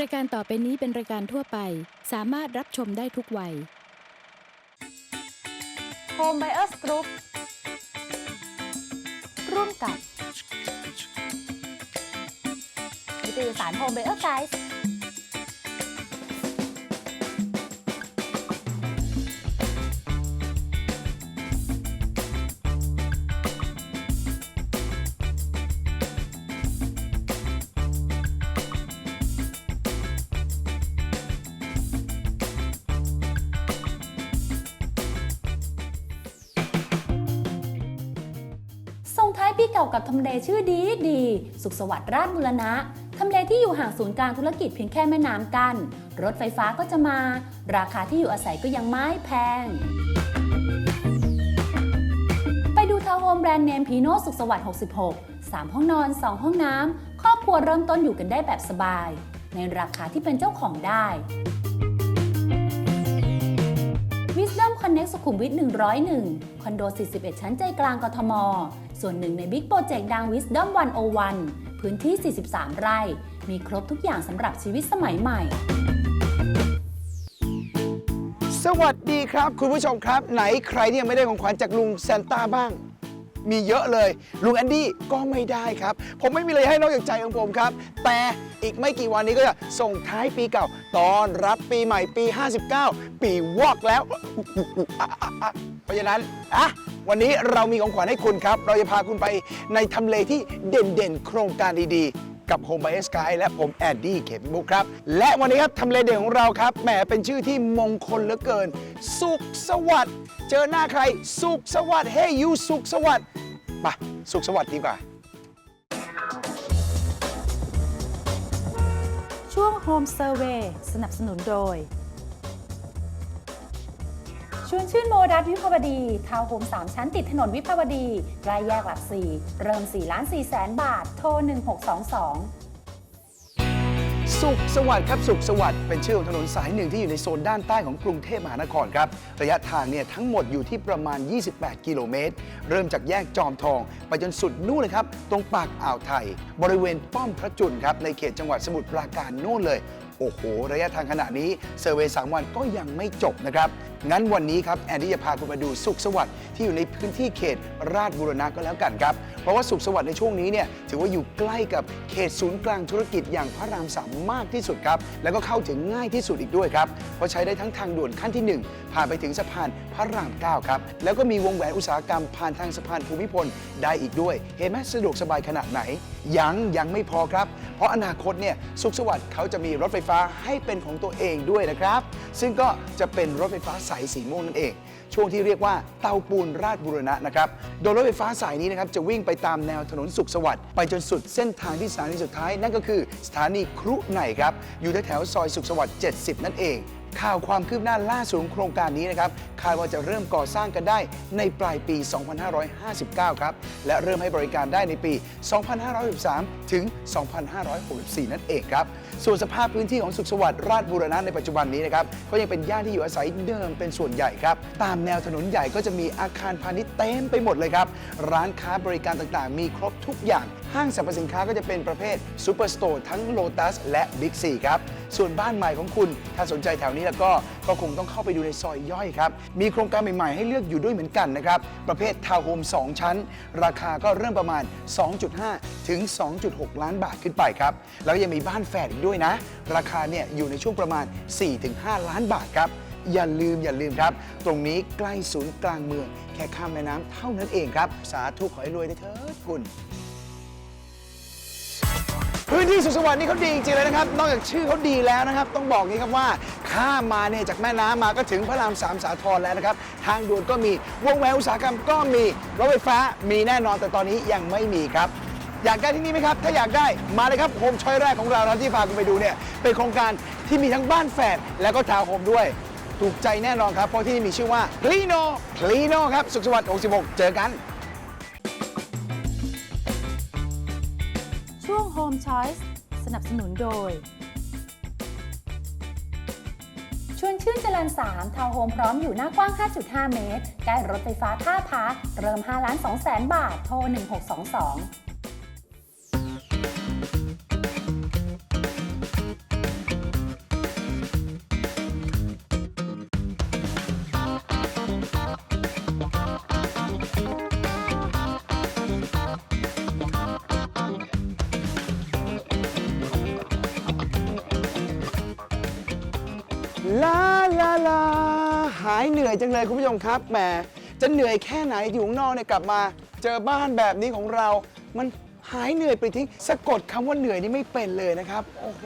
รายการต่อไปนี้เป็นรายการทั่วไป สามารถรับชมได้ทุกวัย Home Buyers Group ร่วมกับนิตยสาร Home Buyer Guide เก่ากับทำเลชื่อดีดี สุขสวัสดิ์ราชบุรณะ ทำเลที่อยู่ห่างศูนย์กลางธุรกิจเพียงแค่แม่น้ำกัน รถไฟฟ้าก็จะมา ราคาที่อยู่อาศัยก็ยังไม่แพง ไปดูทาวน์โฮมแบรนด์เนมพีโนสุขสวัสดิ์66 3 ห้องนอน 2 ห้องน้ำครอบครัวเริ่มต้นอยู่กันได้แบบสบาย ในราคาที่เป็นเจ้าของได้ Wisdom Connect สุขุมวิท101 คอนโด 41 ชั้นใจกลางกทม ส่วนหนึ่งในบิ๊กโปรเจกต์ดัง Wisdom 101 พื้นที่ 43 ไร่ มีครบทุกอย่างสำหรับชีวิตสมัยใหม่ สวัสดีครับ คุณผู้ชมครับ ไหนใครที่ยังไม่ได้ของขวัญจากลุงซานต้าบ้าง มีเยอะเลย ลุงแอนดี้ก็ไม่ได้ครับ ผมไม่มีอะไรให้นอกจากใจของผมครับ แต่อีกไม่กี่วันนี้ก็จะส่งท้ายปีเก่าตอนรับปีใหม่ปี 59 ปีวอกแล้ว เพราะฉะนั้นอะ วันนี้เรามีของขวัญให้คุณครับ เราจะพาคุณไปในทำเลที่เด่นๆ โครงการดีๆ กับ Home by Sky และผมแอดดี้เขมบุกครับ และวันนี้ครับทำเลเด่นของเราครับแหมเป็นชื่อที่มงคลเหลือเกิน สุขสวัสดิ์เจอหน้าใคร สุขสวัสดิ์เฮ้ยยูสุขสวัสดิ์มาสุขสวัสดิ์ดีกว่า ช่วง Home Survey สนับสนุนโดย ชวนชื่นโมดัสวิภาวดีทาวน์โฮม3 ชั้นติดถนนวิภาวดีใกล้แยกหลักสี่เริ่ม4ล้าน4แสนบาท โทร 1622สุขสวัสดิ์ครับสุขสวัสดิ์เป็นชื่อของถนนสายหนึ่งที่อยู่ในโซนด้านใต้ของกรุงเทพมหานครครับระยะทางเนี่ยทั้งหมดอยู่ที่ประมาณ 28 กิโลเมตร เริ่มจากแยกจอมทอง ไปจนสุดนู่นเลยครับ ตรงปากอ่าวไทย บริเวณป้อมพระจุลครับในเขตจังหวัดสมุทรปราการโน่นเลย โอ้โห ระยะทางขนาดนี้เซอร์เวย์สามวันก็ยังไม่จบนะครับ งั้นวันนี้ครับแอนดี้จะพาคุณมาดูสุขสวัสดิ์ที่อยู่ในพื้นที่เขตราชบุรณะก็แล้วกันครับ เพราะว่าสุขสวัสดิ์ในช่วงนี้เนี่ยถือว่าอยู่ใกล้กับเขตศูนย์กลางธุรกิจอย่างพระรามสามมากที่สุดครับ แล้วก็เข้าถึงง่ายที่สุดอีกด้วยครับ เพราะใช้ได้ทั้งทางด่วนขั้นที่ 1 ผ่านไปถึงสะพานพระราม9ครับ แล้วก็มีวงแหวนอุตสาหกรรมผ่านทางสะพานภูมิพลได้อีกด้วย เห็นไหมสะดวกสบายขนาดไหน ยังยังไม่พอครับ เพราะอนาคตเนี่ยสุขสวัสดิ์เขาจะมีรถไฟฟ้าให้เป็นของตัวเองด้วยนะครับ ซึ่งก็จะเป็นรถไฟฟ้าสายสีม่วงนั่นเอง ช่วงที่เรียกว่าเตาปูนราชบุรณะนะครับ โดยรถไฟฟ้าสายนี้นะครับจะวิ่งไปตามแนวถนนสุขสวัสดิ์ไปจนสุดเส้นทางที่สถานีสุดท้ายนั่นก็คือ สถานีครุไหนครับอยู่แถวซอยสุขสวัสดิ์ 70 นั่นเอง ข่าวความคืบหน้าล่าสุดของโครงการนี้นะครับคาดว่าจะเริ่มก่อสร้างกันได้ในปลายปี 2559 ครับ และเริ่มให้บริการได้ในปี 2563 ถึง 2564 นั่นเองครับ ส่วนสภาพพื้นที่ของสุขสวัสดิ์ราชบูรณะในปัจจุบันนี้นะครับ ก็ยังเป็นย่านที่อยู่อาศัยเดิมเป็นส่วนใหญ่ครับ ตามแนวถนนใหญ่ก็จะมีอาคารพาณิชย์เต็มไปหมดเลยครับ ร้านค้าบริการต่างๆ มีครบทุกอย่าง ห้างสรรพสินค้าก็จะเป็นประเภทซูเปอร์สโตร์ทั้งโลตัสและบิ๊กซีครับ ส่วนบ้านใหม่ของคุณ ถ้าสนใจแถวนี้แล้วก็ก็คงต้องเข้าไปดูในซอยย่อยครับ มีโครงการใหม่ๆ ให้เลือกอยู่ด้วยเหมือนกันนะครับ ประเภททาวน์โฮม 2 ชั้น ราคาก็เริ่มประมาณ 2.5 ถึง 2.6 ล้านบาทขึ้นไปครับ แล้วยังมีบ้านแฝดอีกด้วยนะ ราคาเนี่ยอยู่ในช่วงประมาณ 4-5 ล้านบาทครับอย่าลืมอย่าลืมครับ ตรงนี้ใกล้ศูนย์กลางเมือง แค่ข้ามแม่น้ำเท่านั้นเองครับ สาธุขอให้รวยด้เถิดคุณ พื้นที่สุขสวัสดิ์นี่เขาดีจริงๆเลยนะครับ นอกจากชื่อเขาดีแล้วนะครับ ต้องบอกงี้ครับว่าข้ามมาเนี่ยจากแม่น้ำมาก็ถึงพระรามสามสาทรแล้วนะครับ ทางด่วนก็มีวงแหวนอุตสาหกรรมก็มีรถไฟฟ้ามีแน่นอนแต่ตอนนี้ยังไม่มีครับ อยากได้ที่นี่ไหมครับ ถ้าอยากได้มาเลยครับโฮมช้อยแรกของเรานะที่พาคุณไปดูเนี่ยเป็นโครงการที่มีทั้งบ้านแฝดแล้วก็ทาวน์โฮมด้วย ถูกใจแน่นอนครับเพราะที่นี่มีชื่อว่าพลีโนพลีโนครับสุขสวัสดิ์66 เจอกัน Home Choice สนับสนุนโดย ชวนชื่นเจริญ3ทาวน์โฮมพร้อมอยู่หน้ากว้าง 5.5 เมตรใกล้รถไฟฟ้าท่าพาเริ่ม 5 ล้าน2แสนบาท โทร 1622 อยจังเลยคุณผู้ชมครับแหมจะเหนื่อยแค่ไหนอยู่ข้างนอกเนี่ยกลับมา เจอบ้านแบบนี้ของเรา มันหายเหนื่อยไปทิ้งสะกดคำว่าเหนื่อยนี่ไม่เป็นเลยนะครับ โอ้โห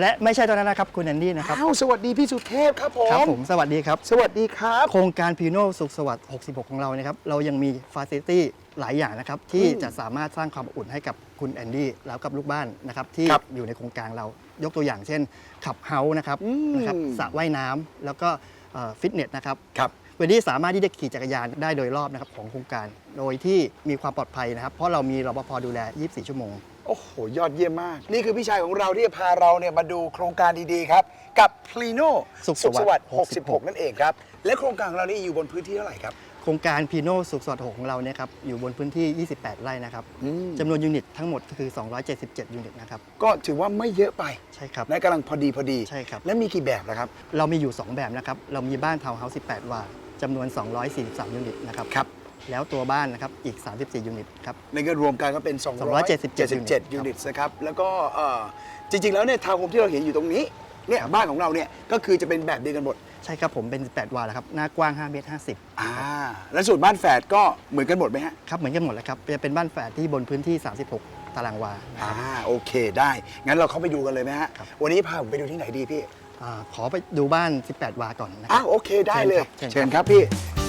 และไม่ใช่เท่านั้นนะครับคุณแอนดี้นะครับอ้าวสวัสดีพี่สุเทพครับผม ครับผมสวัสดีครับ สวัสดีครับ โครงการพีโนสุขสวัสดิ์ 66 ของเรานะครับ เรายังมีฟาซิลิตี้หลายอย่างนะครับ ที่อืมจะสามารถสร้างความอบอุ่นให้กับคุณแอนดี้แล้วกับลูกบ้านนะครับ ที่ครับอยู่ในโครงการเรายกตัวอย่างเช่นขับเฮาส์นะครับอืม นะครับสระว่ายน้ำแล้วก็เอ่อ ฟิตเนสนะครับครับวันนี้สามารถที่จะขี่จักรยานได้โดยรอบนะครับของโครงการ โดยที่มีความปลอดภัยนะครับ เพราะเรามีรปภดูแล 24 ชั่วโมง โอ้โห ยอดเยี่ยมมาก นี่คือพี่ชายของเราที่จะพาเราเนี่ยมาดูโครงการดีๆครับ กับพลีโนสุขสวัสดิ์66 นั่นเองครับ และโครงการของเรานี่อยู่บนพื้นที่เท่าไหร่ครับ โครงการพีโนสุขสวัสดิ์6ของเราเนี่ยครับอยู่บนพื้นที่ 28 ไร่นะครับอืมจำนวนยูนิตทั้งหมดคือ 277 ยูนิตนะครับก็ถือว่าไม่เยอะไปใช่ครับ นะกำลังพอดีพอดี ใช่ครับ และมีกี่แบบนะครับ เรามีอยู่ 2 แบบนะครับ เรามีบ้านทาวน์เฮาส์18 วาจำนวน 243 ยูนิตนะครับครับ แล้วตัวบ้านนะครับอีก 34 ยูนิตครับ ในก็รวมกันก็เป็น 277 277 ยูนิตนะครับ แล้วก็เอ่อจริง ๆ แล้วเนี่ยทาวน์โฮมที่เราเห็นอยู่ตรงนี้เนี่ยบ้านของเราเนี่ยก็คือจะเป็นแบบเดียวกันหมด ใช่ครับผมเป็น 18 วาแล้วครับ หน้ากว้าง5เมตร50อ่าแล้วส่วนบ้านแฝดก็เหมือนกันหมดไหมฮะครับเหมือนกันหมดแล้วครับจะเป็นบ้านแฝดที่บนพื้นที่ 36 ตารางวานะคอ่ารับโอเคได้ งั้นเราเข้าไปดูกันเลยไหมฮะครับวันนี้พาผมไปดูที่ไหนดีพี่อ่าขอไปดูบ้าน 18 วาก่อนนะคอ้ารับ วโอเคได้เลย เชิญครับ เชิญครับพี่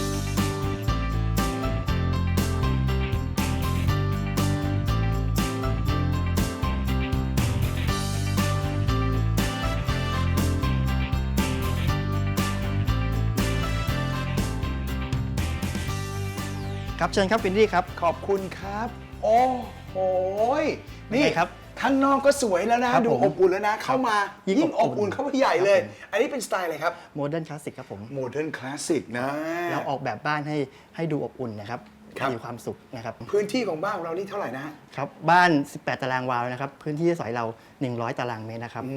ครับเชิญครับวินดี้ครับ ขอบคุณครับ โอ้โหยนี่เป็นไงครับข้างนอกก็สวยแล้วนะ ครับดูผมอบอุ่นแล้วนะ เข้ามายิ่ยิ่งงออบบอุ่อุ่นนเข้าไปใหญ่เลย ครับผม อันนี้เป็นสไตล์อะไรครับโมเดิร์นคลาสสิกครับผม โมเดิร์นคลาสสิกนะ เราออกแบบบ้านให้ให้ดูอบอุ่นนะครับครับ มีความสุขนะครับพื้นที่ของบ้านของเรานี่เท่าไหร่นะฮะครับ บ้าน 18 ตารางวานะครับ พื้นที่สอยเรา 100 ตารางเมตรนะครับ อื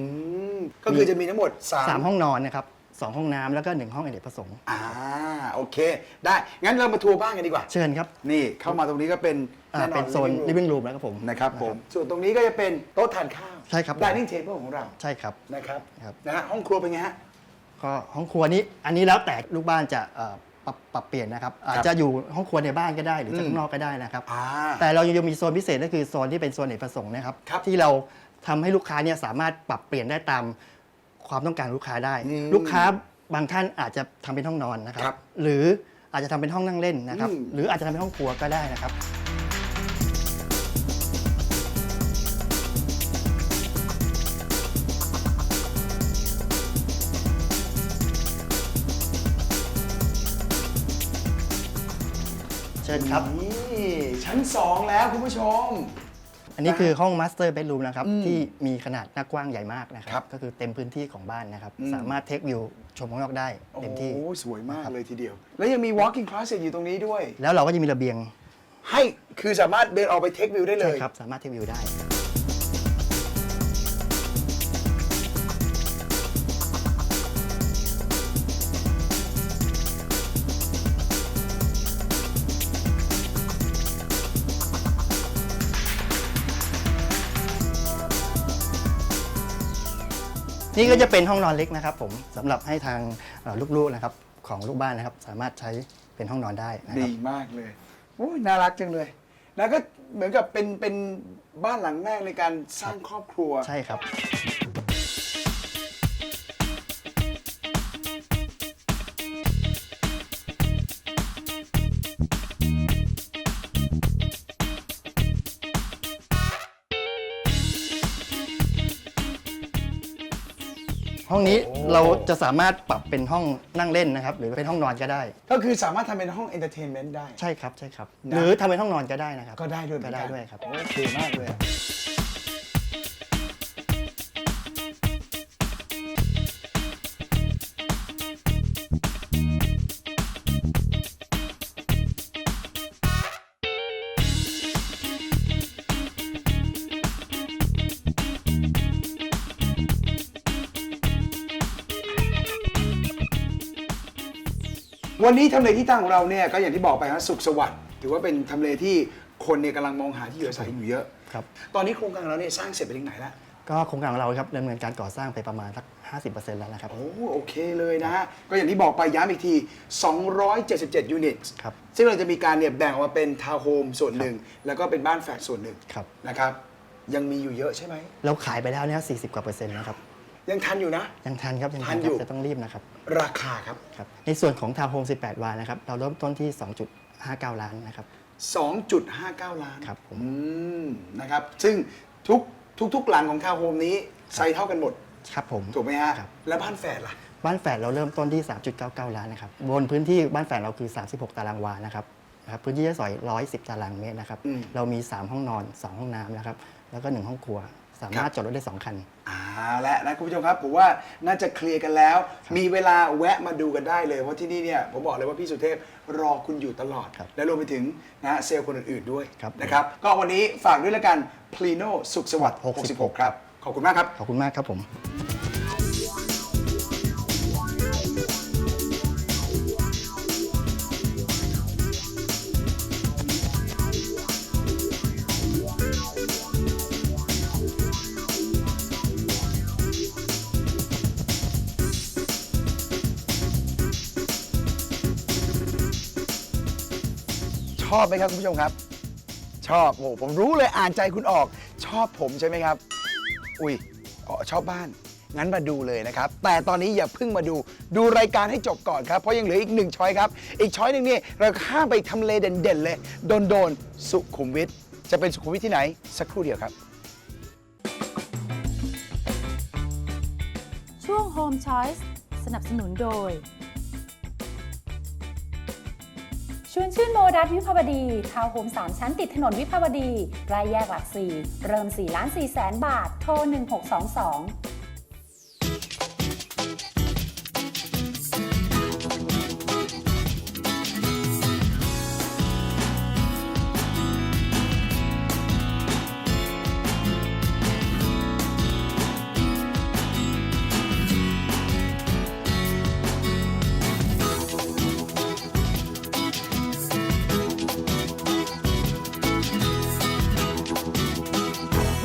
ม ก็คือจะมีทั้งหมด3สามห้องนอนนะครับ สองห้องน้ำแล้วก็หนึ่งห้องอเนกประสงค์ อ่าโอเค ได้งั้นเรามาทัวร์บ้านกันดีกว่า เชิญครับนี่เข้ามาตรงนี้ก็เป็นอ่าแน่นอนเป็นโซน living room living room แล้วครับผมนะครับผมส่วนตรงนี้ก็จะเป็นโต๊ะทานข้าวใช่ครับ dining table ของเราใช่ครับ นะครับครับ นะฮะห้องครัวเป็นไงฮะ ก็ห้องครัวนี้อันนี้แล้วแต่ลูกบ้านจะเอ่อปรับปรับเปลี่ยนนะครับอาจจะอยู่ห้องครัวในบ้านก็ได้หรือจะอืมข้างนอกก็ได้นะครับ อ่า แต่เรายังมีโซนพิเศษก็คือโซนที่เป็นโซนอเนกประสงค์นะครับ ครับที่เราทำให้ลูกค้าเนี่ยสามารถปรับเปลี่ยนได้ตาม ความต้องการลูกค้าได้ อืมลูกค้าบางท่านอาจจะทำเป็นห้องนอนนะครับ ครับหรืออาจจะทำเป็นห้องนั่งเล่นนะครับ อืม หรืออาจจะทำเป็นห้องครัวก็ได้นะครับ เชิญครับ นี่ชั้น 2 แล้วคุณผู้ชม อันนี้คือห้องมาสเตอร์เบดรูมนะครับอืมที่มีขนาดหน้ากว้างใหญ่มากนะคครัรับ บ ก็คือเต็มพื้นที่ของบ้านนะครับอืมสามารถเทควิวชมข้างนอกได้เต็มที่โอ้สวยมากเลยทีเดียว แล้วยังมี walking closet อยู่ตรงนี้ด้วย แล้วเราก็จะมีระเบียงให้คือสามารถเดินออกไปเทควิวได้เลใช่ย ครับสามารถเทควิวได้ นี่ก็จะเป็นห้องนอนเล็กนะครับผมสำหรับให้ทางเอ่อลูกๆนะครับของลูกบ้านนะครับ สามารถใช้เป็นห้องนอนได้นะคดีรับมากเลยโอ้ยน่ารักจังเลย แล้วก็เหมือนกับเป็นเป็นบ้านหลังแรกในการสร้างครอบครัว ใช่ครับ ห้องนี้โอ้เราจะสามารถปรับเป็นห้องนั่งเล่นนะครับ หรือเป็นห้องนอนก็ได้ ก็คือสามารถทำเป็นห้องเอนเตอร์เทนเมนต์ได้ ใช่ครับใช่ครับนะหรือทำเป็นห้องนอนก็ได้นะครับก็ได้ด้วยเหมืก็อนได้กันด้วยครับ โอเคมากเลยอะ วันนี้ทำเลที่ตั้งของเราเนี่ยก็อย่างที่บอกไปครับสุขสวัสดิ์ถือว่าเป็นทำเลที่คนเนี่ยกำลังมองหาที่อยู่อาศัยอยู่เยอะ ครับ ตอนนี้โครงการของเราเนี่ยสร้างเสร็จไปถึงไหนแล้ว ก็โครงการของเราครับดำเนินการก่อสร้างไปประมาณสัก 50%แล้วนะครับ โอ้โอเคเลยนะฮะก็อย่างที่บอกไปย้ำอีกที 277 ยูนิตครับ ซึ่งเราจะมีการเนี่ยแบ่งออกมาเป็นทาวน์โฮมส่วนหนึ่ง แล้วก็เป็นบ้านแฝดส่วนหนึ่งครับ นะครับ ยังมีอยู่เยอะใช่ไหไหม เราขายไปแล้วเนี่ย40 กว่าเปอร์เซ็นต์นะครับ ยังทันอยู่นะ ยังทันครับยังทัทันนอคยู่ รับจะต้องรีบนะครับราคาครับ ครับ ในส่วนของทาวน์โฮม 18 วานะครับ เราเริ่มต้นที่ 2.59 ล้านนะครับ 2.59 ล้านครับผม อืมนะครับ ซึ่งทุกทุกทุกหลังของทาวน์โฮมนี้ไซส์เท่ากันหมด ครับผม ถูกไหมฮะ ครับ แล้วบ้านแฝดล่ะ บ้านแฝดเราเริ่มต้นที่ 3.99 ล้านนะครับ บนพื้นที่บ้านแฝดเราคือ 36 ตารางวานะครับนะครับ พื้นที่ใช้สอย 110 ตารางเมตรนะครับ อืม เรามี 3 ห้องนอน 2 ห้องน้ำนะครับ แล้วก็ 1 ห้องครัว สามารถจอดรถได้ 2 คันเอาละนะคุณผู้ชมครับผมว่าน่าจะเคลียร์กันแล้ว มีเวลาแวะมาดูกันได้เลยเพราะที่นี่เนี่ยผมบอกเลยว่าพี่สุเทพรอคุณอยู่ตลอด ครับและรวมไปถึงนะฮะเซลล์คนอื่นๆด้วยครับนะครับ ก็วันนี้ฝากด้วยละกันพลีโนสุขสวัสดิ์66 66 ครับ ขอบคุณมากครับ ขอบคุณมากครับผม อบไหมครับคุณผู้ชมครับ ชอบโอ้โหผมรู้เลยอ่านใจคุณออก ชอบผมใช่ไหมครับ อุ้ยอ๋อชอบบ้าน งั้นมาดูเลยนะครับ แต่ตอนนี้อย่าเพิ่งมาดูดูรายการให้จบก่อนครับ เพราะยังเหลืออีกหนึ่งช้อยครับ อีกช้อยหนึ่งนี่เราข้ามไปทำเลเด่นๆเลย โดนโดนๆสุขุมวิทจะเป็นสุขุมวิทที่ไหน สักครู่เดียวครับ ช่วง Home Choice สนับสนุนโดย ชวนชื่นโมดัสวิภาวดีทาวน์โฮม3 ชั้นติดถนนวิภาวดีใกล้แยกหลักสี่เริ่ม4ล้าน4แสนบาท โทร 1622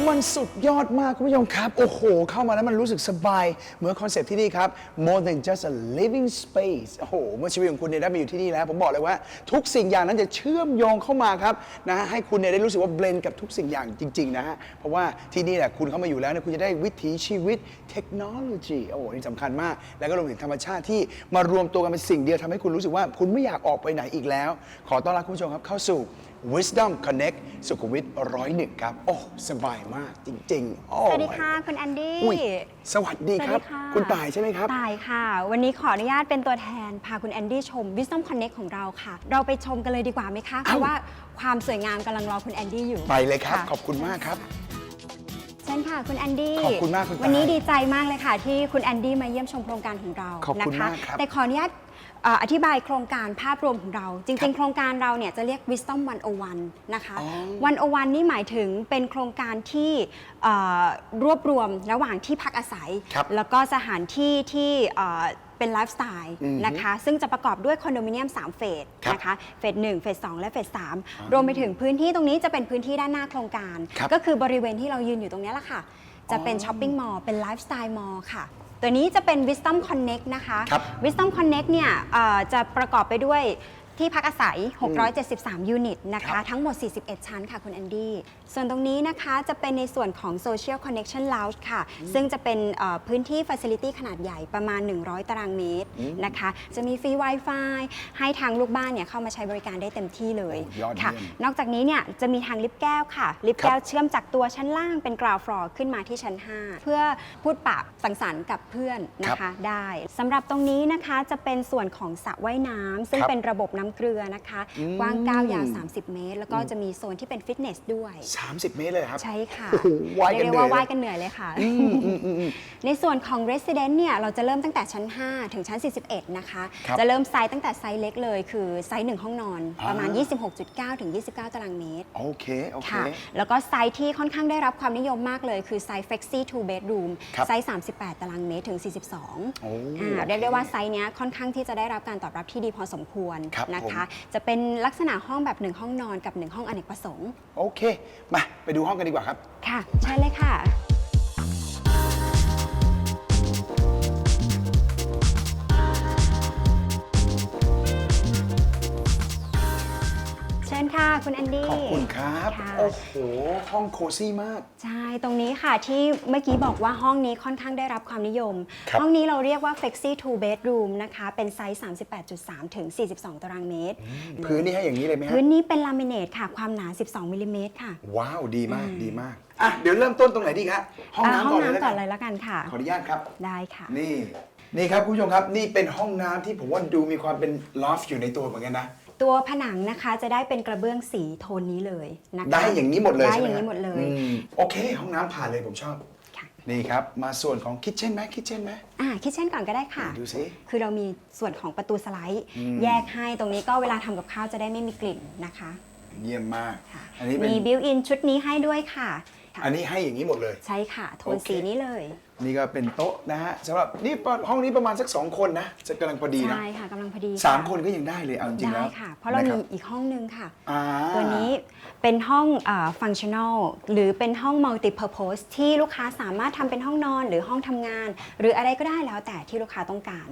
มันสุดยอดมากคุณผู้ชมครับ โอ้โห เข้ามาแล้วมันรู้สึกสบาย เหมือนคอนเซปต์ที่นี่ครับ more than just a living space โอ้โห เมื่อชีวิตของคุณเนี่ยได้มาอยู่ที่นี่แล้ว ผมบอกเลยว่าทุกสิ่งอย่างนั้นจะเชื่อมโยงเข้ามาครับนะให้คุณเนี่ยได้รู้สึกว่าเบลนกับทุกสิ่งอย่างจริง ๆ นะฮะ เพราะว่าที่นี่แหละคุณเข้ามาอยู่แล้วเนี่ยคุณจะได้วิถีชีวิตเทคโนโลยีโอ้โหนี่สำคัญมาก แล้วก็รวมถึงธรรมชาติที่มารวมตัวกันเป็นสิ่งเดียวทำให้คุณรู้สึกว่าคุณไม่อยากออกไปไหนอีกแล้ว ขอต้อนรับคุณผู้ชมครับเข้าสู่ Wisdom Connect สุขุมวิทร้อยหนึ่งครับ โอ้ สบายมากจริงๆโอ้สวัสดีค่ะ คุณแอนดี้ อุ้ยสวัสดีครับ สวัสดีค่ะ คุณต่ายใช่ไหมครับ ตายค่ะ วันนี้ขออนุญาตเป็นตัวแทน พาคุณแอนดี้ชม Wisdom Connect ของเราค่ะ เราไปชมกันเลยดีกว่าไหมคะ เพเอ้า ราะว่าความสวยงามกำลังรอคุณแอนดี้อยู่ไปเลยครับะขอบคุณมากครับ เช่นค่ะคุณแอนดี้ขอบคุณมากคุณตายวันนี้ดีใจมากเลยค่ะ ที่คุณแอนดี้มาเยี่ยมชมโครงการของเราขอบคุณนะคะมากครับ แต่ขออนุญาตเอ่ออธิบายโครงการภาพรวมของเราจครัริบงๆ โครงการเราเนี่ยจะเรียก Wisdom 101 นะคะ อ๋101 นี่หมายถึงเป็นโครงการที่เอ่อรวบรวมระหว่างที่พักอาศัย ครับแล้วก็สถานที่ที่เอ่อเป็นไลฟ์สไตล์อือฮึนะคะ ซึ่งจะประกอบด้วยคอนโดมิเนียม 3 เฟสครับนะคะ เฟส1เฟส2และเฟส3รวมไปถึงพื้นที่ตรงนี้จะเป็นพื้นที่ด้านหน้าโครงการ ครับก็คือบริเวณที่เรายืนอยู่ตรงนี้แหละค่ะ จะเป็นช้อปปิ้งมอลล์เป็นไลฟ์สไตล์มอลล์ค่ะ ตัวนี้จะเป็น Wisdom Connect นะคะ ครับ Wisdom Connect เนี่ยเอ่อจะประกอบไปด้วย ที่พักอาศัย 673 ยูนิตนะครัคะ บ ทั้งหมด 41 ชั้นค่ะคุณแอนดี้ ส่วนตรงนี้นะคะจะเป็นในส่วนของ Social Connection Lounge ค่ะ ซึ่งจะเป็นเอ่อพื้นที่ Facility ขนาดใหญ่ประมาณ 100 ตารางเมตรนะคะ จะมีฟรี Wi-Fi ให้ทางลูกบ้านเนี่ยเข้ามาใช้บริการได้เต็มที่เลยโอ้ยอดเยี่ยมค่ะนอกจากนี้เนี่ยจะมีทางลิฟต์แก้วค่ะ ลิฟต์แก้วเชื่อมจากตัวชั้นล่างเป็นกราวฟลอร์ขึ้นมาที่ชั้น 5 เพื่อพูดปะสังสรรค์กับเพื่อนนะคะได้สำหรับตรงนี้นะคะจะเป็นส่วนของสระว่ายน้ำซึ่งครับเป็นระบบน้ำเกลือนะคะอืม กว้าง 9 ยาว 30 เมตร แล้วก็จะมีโซนที่เป็นฟิตเนสด้วย 30 เมตรเลยเหรอครับ ใช่ค่ะโอ้โหว่ายกันเรียกเหนื่ว่าอยเลยว่ายกันเหนื่อยเลยค่ะ อืมอืมอืมอืม ในส่วนของ Resident เนี่ยเราจะเริ่มตั้งแต่ชั้น 5 ถึงชั้น 41 นะคะ ครับจะเริ่มไซส์ตั้งแต่ไซส์เล็กเลย คือไซส์ 1 ห้องนอนประมาณอ่า26.9 ถึง 29 ตารางเมตร โอเค โอเค ค่ะ แล้วก็ไซส์ที่ค่อนข้างได้รับความนิยมมากเลย คือไซส์ Flexi two bedroom ครับ ไซส์ 38 ตารางเมตรถึง 42 โอ้ อ่าโอเคเรียกได้ว่าไซส์เนี้ยค่อนข้างที่จะได้รับการตอบรับที่ดีพอสมควรครับนะคะผมจะเป็นลักษณะห้องแบบ 1 ห้องนอนกับ 1 ห้องอเนกประสงค์ โอเค มา ไปดูห้องกันดีกว่าครับ ค่ะ ใช่เลยค่ะ ค่ะ โอ้โห ห้องโคซี่มาก ใช่ ตรงนี้ค่ะที่เมื่อกี้บอกว่าห้องนี้ค่อนข้างได้รับความนิยม ครับ ห้องนี้เราเรียกว่า Flexi Two Bedroom นะคะ เป็นไซส์ 38.3 ถึง 42 ตารางเมตร พื้นนี่ให้อย่างนี้เลยไหมฮะ พื้นนี้เป็นลามิเนตค่ะ ความหนา 12มิลลิเมตรค่ะว้าว ดีมาก ดีมาก อะ เดี๋ยวเริ่มต้นตรงไหนดีครับห้องอ่าน้ำห้อก่งอนเลยแล้วน้ำก่กัอนนเลยแล้วกันค่ะ ขออนุญาตครับ ได้ค่ะ นี่ นี่ครับคุณผู้ชมครับ นี่เป็นห้องน้ำที่ผมว่าดูมีความเป็นลอฟอยู่ในตัวเหมือนกันนะ ตัวผนังนะคะจะได้เป็นกระเบื้องสีโทนนี้เลยนะคะได้อย่างนี้หมดเลยได้ใช่ไหมอย่างนี้ฮะหมดเลย อืมโอเค ห้องน้ำผ่านเลยผมชอบ ค่ะ นี่ครับ มาส่วนของคิทเช่นไหมคิทเช่นไหมอ่าคิดเช่นก่อนก็ได้ค่ะ ดูสิ คือเรามีส่วนของประตูสไลด์ อืม แยกให้ตรงนี้ก็เวลาทำกับข้าวจะได้ไม่มีกลิ่นนะคะเยี่ยมมาก ค่ะอันนี้เป็น มีบิวอินชุดนี้ให้ด้วยค่ะค่ะ อันนี้ให้อย่างนี้หมดเลย ใช่ค่ะ โทนโอเค สีนี้เลย นี่ก็เป็นโต๊ะนะฮะสำหรับนี่ห้องนี้ประมาณสักสองคนนะจะกำลังพอดีนะใช่ค่ะกำลังพอดีสามะคนก็ยังได้เลยเอาจริงๆได้แล้วค่ะ เพราะเรานมีคบอีกห้องนึงค่ะ อ่า ตัวนี้เป็นห้องฟังชั่น a ลหรือเป็นห้องมัลติเพอร์โพสที่ลูกค้าสามารถทำเป็นห้องนอนหรือห้องทำงาน หรืออะไรก็ได้แล้วแต่ที่ลูกค้าต้องการ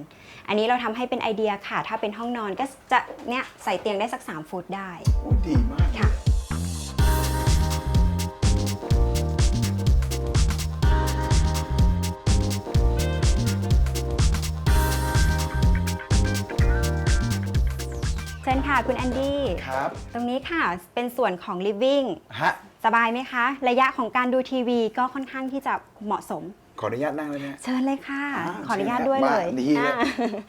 อันนี้เราทำให้เป็นไอเดียค่ะ ถ้าเป็นห้องนอนก็จะเนี่ยใส่เตียงได้สัก 3 ฟุตได้ โอ้ดีมากค่ะ ชิญค่ะคุณแอนดี้ครับตรงนี้ค่ะเป็นส่วนของ living ฮะ สบายไหมคะ ระยะของการดูทีวีก็ค่อนข้างที่จะเหมาะสม ขออนุญาตนั่งเลยนะ เชิญเลยค่ะ อ่าขออนุญาตเชิญครับด้วยเลยมาดีเลยอ่า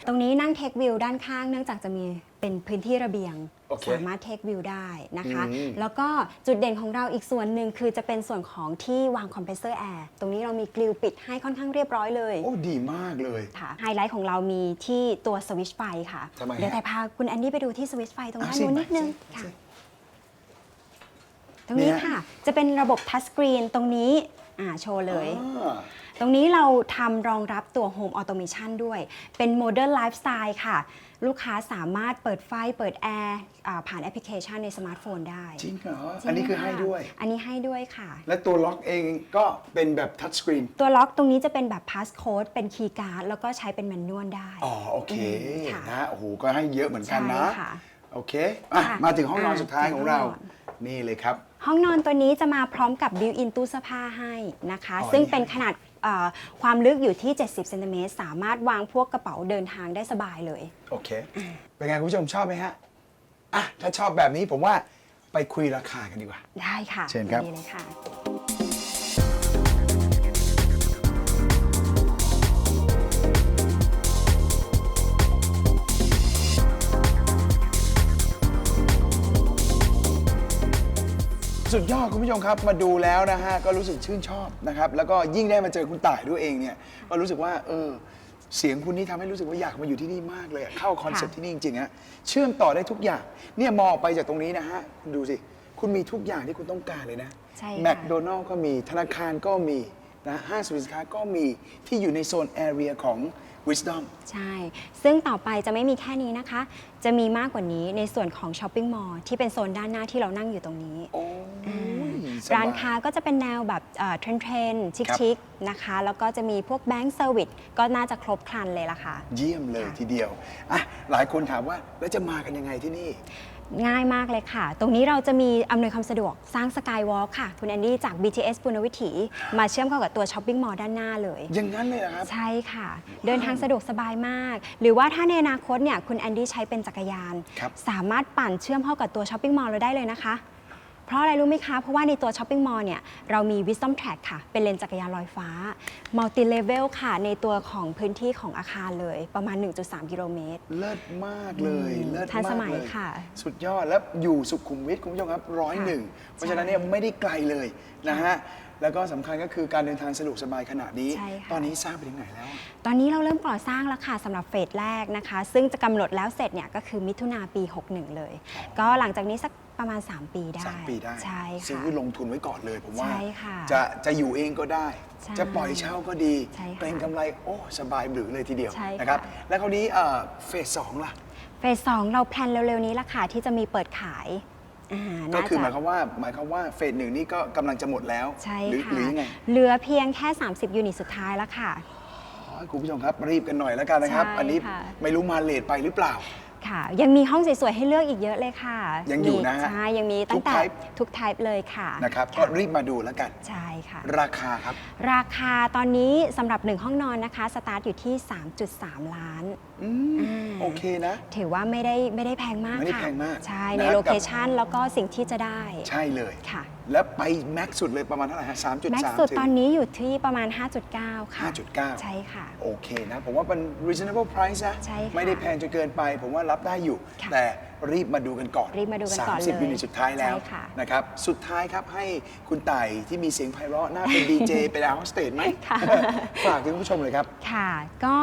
ตรงนี้นั่งเทควิวด้านข้าง เนื่องจากจะมีเป็นพื้นที่ระเบียง โอเคสามารถเทควิวได้นะคะ อืม แล้วก็จุดเด่นของเราอีกส่วนหนึ่งคือจะเป็นส่วนของที่วางคอมเพรสเซอร์แอร์ตรงนี้เรามีกริลปิดให้ค่อนข้างเรียบร้อยเลย โอ้ดีมากเลย ค่ะไฮไลท์ของเรามีที่ตัวสวิตช์ไฟค่ะ ทำไมฮะ เดี๋ยวแต่พาคุณแอนดี้ไปดูที่สวิตช์ไฟตรงด้านอะสินู้นนิดนึงไปสิค่ะสิตรงนี้เนี่ยค่ะ จะเป็นระบบทัชสกรีนตรงนี้อ่าโชว์เลย อ่า ตรงนี้เราทำรองรับตัว Home Automation ด้วย เป็นโมเดิร์นไลฟ์สไตล์ค่ะ ลูกค้าสามารถเปิดไฟเปิดแอร์อ่าผ่านแอปพลิเคชันในสมาร์ทโฟนได้จริงเหรอจริงอันนี้คือให้ะด้วย อันนี้ให้ด้วยค่ะ และตัวล็อกเองก็เป็นแบบทัชสกรีน ตัวล็อกตรงนี้จะเป็นแบบพาสโค้ดเป็นคีย์การ์ดแล้วก็ใช้เป็นแมนนวลได้ อ๋อ โอเคอืมค่ะ นะโอ้โหก็ให้เยอะเหมือนกันนะใช่ค่ะ โอเคอะค่ะมาถึงห้องนอนอะสุดท้ายของเรา ถึงห้องนอนนี่เลยครับ ห้องนอนตัวนี้จะมาพร้อมกับบิวอินตู้เสื้อผ้าให้นะคะ อ๋อซึ่งนี่เป็นขนาดเอ่อ ความลึกอยู่ที่ 70เซนติเมตรสามารถวางพวกกระเป๋าเดินทางได้สบายเลย โอเค เป็นไงคุณผู้ชมชอบไหมฮะ อะ ถ้าชอบแบบนี้ผมว่าไปคุยราคากันดีกว่า ได้ค่ะเชิญครับ ดีเลยค่ะ สุดยอดคุณผู้ชมครับ มาดูแล้วนะฮะก็รู้สึกชื่นชอบนะครับ แล้วก็ยิ่งได้มาเจอคุณต่ายด้วยเองเนี่ยก็รู้สึกว่าเออเสียงคุณนี่ทำให้รู้สึกว่าอยากมาอยู่ที่นี่มากเลยอะเข้าคอนเซ็ปต์ค่ะที่นี่จริงๆฮะเชื่อมต่อได้ทุกอย่าง เนี่ยมองออกไปจากตรงนี้นะฮะคุณดูสิ คุณมีทุกอย่างที่คุณต้องการเลยนะใช่ค่ะ แมคโดนัลล์ก็มีธนาคารก็มีนะห้างสรรพสินค้าก็มีที่อยู่ในโซนแอเรียของ Wisdom ใช่ ซึ่งต่อไปจะไม่มีแค่นี้นะคะ จะมีมากกว่านี้ในส่วนของช้อปปิ้งมอลล์ที่เป็นโซนด้านหน้าที่เรานั่งอยู่ตรงนี้ โอ้ยสบย ร้านค้าก็จะเป็นแนวแบบเทรนเทรนชิคครับ ชิคๆนะคะ แล้วก็จะมีพวกแบงก์เซอร์วิสก็น่าจะครบครันเลยล่ะค่ะ เยี่ยมเลยค่ะทีเดียวอะหลายคนถามว่าแล้วจะมากันยังไงที่นี่ ง่ายมากเลยค่ะ ตรงนี้เราจะมีอำนวยความสะดวกสร้างสกายวอล์กค่ะ คุณแอนดี้จาก BTS ปุณณวิถี มาเชื่อมเข้ากับตัวช้อปปิ้งมอลล์ด้านหน้าเลย อย่างนั้นเลยเหรอครับ ใช่ค่ะ เดินทางสะดวกสบายมาก หรือว่าถ้าในอนาคตเนี่ยคุณแอนดี้ใช้เป็นจักรยาน ครับ สามารถปั่นเชื่อมเข้ากับตัวช้อปปิ้งมอลล์เราได้เลยนะคะ เพราะอะไรรู้ไหมคะ เพราะว่าในตัวช้อปปิ้งมอลล์เนี่ยเรามี Wisdom Track ค่ะ เป็นเลนจักรยานลอยฟ้า Multi Level ค่ะ ในตัวของพื้นที่ของอาคารเลยประมาณ 1.3 กิโลเมตร เลิศมากเลยอืมเลิศทันมากสมัยเลยค่ะ สุดยอดแล้วอยู่สุขุมวิทคุณผู้ชมครับร้อยหนึ่งเพราะฉะนั้นเนี่ยไม่ได้ไกลเลยนะฮะแล้วก็สำคัญก็คือการเดินทางสะดวกสบายขนาดนี้ ใช่ค่ะ ตอนนี้สร้างไปถึงไหนแล้ว ตอนนี้เราเริ่มก่อสร้างแล้วค่ะสำหรับเฟสแรกนะคะ ซึ่งจะกำหนดแล้วเสร็จเนี่ยก็คือมิถุนาปี 61 เลย ก็หลังจากนี้สัก ประมาณ 3 ปีได้สามปีได้ใช่ซื้ค่ะอลงทุนไว้ก่อนเลยผมว่า ใช่ค่ะจะจะอยู่เองก็ได้ ใช่จะปล่อยเช่าก็ดีใช่ค่ะเป็นกำไรโอ้สบายหรือเลยทีเดียวใช่ค่ะ นะครับ แล้วคราวนี้เอ่อเฟสสองล่ะ เฟสสองเราแพลนเร็วๆนี้ละค่ะที่จะมีเปิดขายอ่าก็น่าคือหจะมายความว่าหมายความว่าเฟสหนึ่งนี่ก็กำลังจะหมดแล้วใช่หรือค่ะ หรือยังไง เหลือเพียงแค่ 30 ยูนิตสุดท้ายแล้วค่ะ ขอให้คุณผู้ชมครับรีบกันหน่อยแล้วกันนะครับ ใช่อันนี้ค่ะ ไม่รู้มาเลทไปหรือเปล่า ค่ะ ยังมีห้องสวยๆให้เลือกอีกเยอะเลยค่ะยังอยู่นะมีใช่ยังมีตั้งแต่ทุก type ทุกไทป์เลยค่ะนะครับ ก็รีบมาดูแล้วกัน ใช่ค่ะ ราคาครับ ราคาตอนนี้สำหรับ 1 ห้องนอนนะคะ สตาร์ทอยู่ที่ 3.3 ล้าน อืมโอเคนะ ถือว่าไม่ได้ไม่ได้แพงมากไม่ได้ค่ะแพงมากใช่นะในกับ โลเคชันแล้วก็สิ่งที่จะได้ใช่เลย ค่ะ แล้วไปแม็กซ์สุดเลยประมาณเท่าไหร่ฮะสามจุดแม็กสามซ์สุดตอนนี้อยู่ที่ประมาณ 5.9 ค่ะ5.9ใช่ค่ะ โอเคนะ ผมว่าเป็น reasonable price นะ ใช่ค่ะไม่ได้แพงจนเกินไป ผมว่ารับได้อยู่ ค่ะ แต่ รีบมาดูกันก่อนรีบมาดูกันก่อนเลย30ยูนิตสุดท้ายแล้วใช่ค่ะ นะครับ สุดท้ายครับให้คุณไต่ที่มีเสียงไพเราะหน้าเป็นดีเจ เป็นแอร์โฮสเตสไหมค่ะ ฝากถึงผู้ชมเลยครับ ค่ะ ก็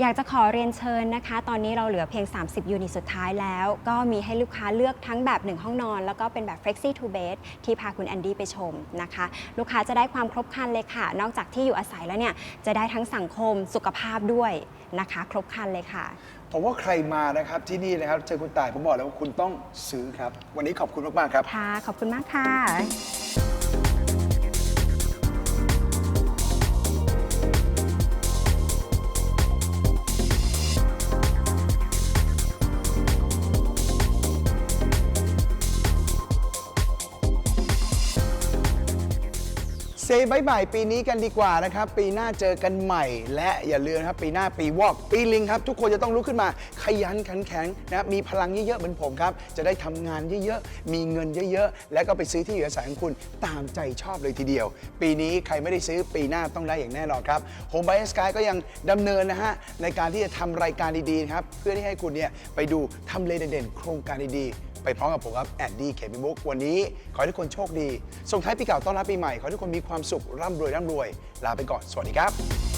อยากจะขอเรียนเชิญนะคะ ตอนนี้เราเหลือเพียง 30 ยูนิตสุดท้ายแล้ว ก็มีให้ลูกค้าเลือกทั้งแบบ 1 ห้องนอน แล้วก็เป็นแบบ Flexi to Bed ที่พาคุณแอนดี้ไปชมนะคะ ลูกค้าจะได้ความครบครันเลยค่ะ นอกจากที่อยู่อาศัยแล้วเนี่ย จะได้ทั้งสังคมสุขภาพด้วยนะคะ ครบครันเลยค่ะ ผมว่าใครมานะครับที่นี่นะครับเจอคุณต่ายผมบอกแล้วว่าคุณต้องซื้อครับ วันนี้ขอบคุณมากๆครับ ค่ะ ขอบคุณมากค่ะ เซบายบายปีนี้กันดีกว่านะครับ ปีหน้าเจอกันใหม่ และอย่าลืมนะครับ ปีหน้าปีวอกปีลิงครับ ทุกคนจะต้องลุกขึ้นมาขยันขันแข็งนะครับมีพลังเยอะๆเหมือนผมครับ จะได้ทำงานเยอะๆ มีเงินเยอะๆ แล้วก็ไปซื้อที่อยู่อาศัยของคุณตามใจชอบเลยทีเดียว ปีนี้ใครไม่ได้ซื้อปีหน้าต้องได้อย่างแน่นอนครับโฮมไบสกายก็ยังดำเนินนะฮะ ในการที่จะทำรายการดีๆนะครับเพื่อที่ให้คุณเนี่ยไปดูทำเลเด่นๆโครงการดีๆ ไปพร้อมกับผมครับแอดดี้เคมิบุ๊กวันนี้ ขอให้ทุกคนโชคดี ส่งท้ายปีเก่าต้อนรับปีใหม่ ขอให้ทุกคนมีความสุขร่ำรวยร่ำรวย ลาไปก่อน สวัสดีครับ